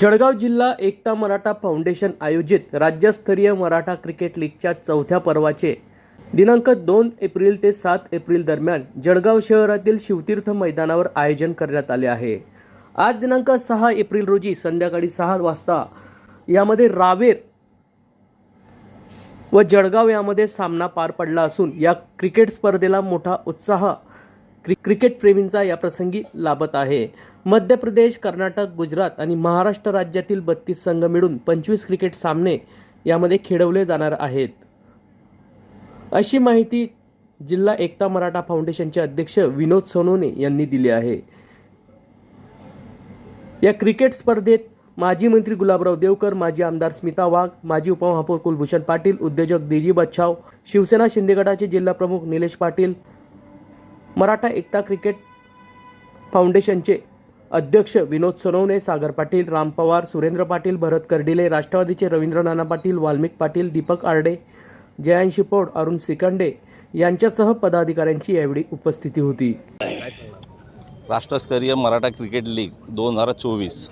जळगाव जिल्हा एकता मराठा फाउंडेशन आयोजित राज्यस्तरीय मराठा क्रिकेट लीगच्या चौथ्या पर्वाचे दिनांक दोन एप्रिल ते सात एप्रिल दरम्यान जळगाव शहरातील शिवतीर्थ मैदानावर आयोजन करण्यात आले आहे. आज दिनांक सहा एप्रिल रोजी संध्याकाळी सहा वाजता यामध्ये रावेर व जळगाव यामध्ये सामना पार पडला असून या क्रिकेट स्पर्धेला मोठा उत्साह क्रि क्रिकेट प्रेमींचा या प्रसंगी लाभत आहे. मध्य प्रदेश कर्नाटक गुजरात आणि महाराष्ट्र राज्यातील बत्तीस संघ मिळून पंचवीस क्रिकेट सामने यामध्ये खेळवले जाणार आहेत. अशी माहिती जिल्हा एकता मराठा फाउंडेशनचे अध्यक्ष विनोद सोनोने यांनी दिली आहे. या क्रिकेट स्पर्धेत माजी मंत्री गुलाबराव देवकर माजी आमदार स्मिता वाघ माजी उपमहापौर कुलभूषण पाटील उद्योजक दिजी बच्छाव शिवसेना शिंदे गटाचे जिल्हाप्रमुख निलेश पाटील मराठा एकता क्रिकेट फाउंडेशनचे अध्यक्ष विनोद सोनवणे सागर पाटील राम पवार सुरेंद्र पाटील भरत कर्डिले राष्ट्रवादीचे रवींद्र नाना पाटील वाल्मिक पाटील दीपक आरडे जयांशी पौड अरुण श्रीखंडे यांच्यासह पदाधिकाऱ्यांची यावेळी उपस्थिती होती. राष्ट्रस्तरीय मराठा क्रिकेट लीग दोन हजार चोवीस.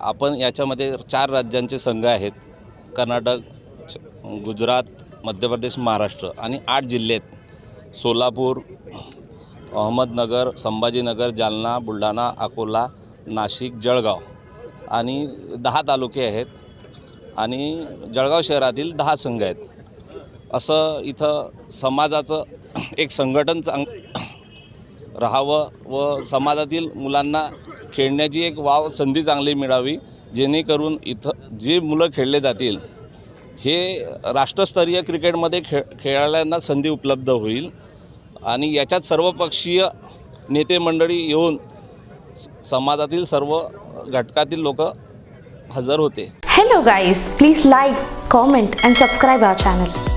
आपण याच्यामध्ये चार राज्यांचे संघ आहेत. कर्नाटक गुजरात मध्य प्रदेश महाराष्ट्र आणि आठ जिल्हे आहेत. सोलापूर अहमदनगर संभाजीनगर जालना बुलढाणा अकोला नाशिक जळगाव आणि दहा तालुके आहेत आणि जळगाव शहरातील दहा संघ आहेत. असं इथं समाजाचं एक संघटन चांग राहावं व समाजातील मुलांना खेळण्याची एक वाव संधी चांगली मिळावी जेणेकरून इथं जे मुलं खेळले जातील हे राष्ट्रस्तरीय क्रिकेटमध्ये खेळ खेळाड्यांना संधी उपलब्ध होईल. आणि याच्यात सर्वपक्षीय नेते मंडळी येऊन समाजातील सर्व घटकातील लोक हजर होते. Hello guys please like comment and subscribe our channel